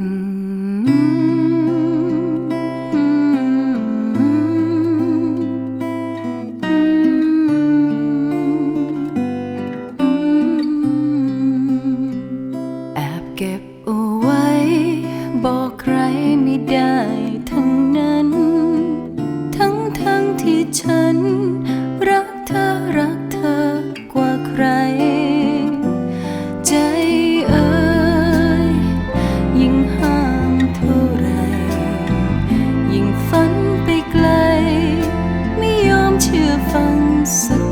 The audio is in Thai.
บอกใครไม่ได้ทั้งนั้น ทั้งทั้งที่ฉัน 缘分似。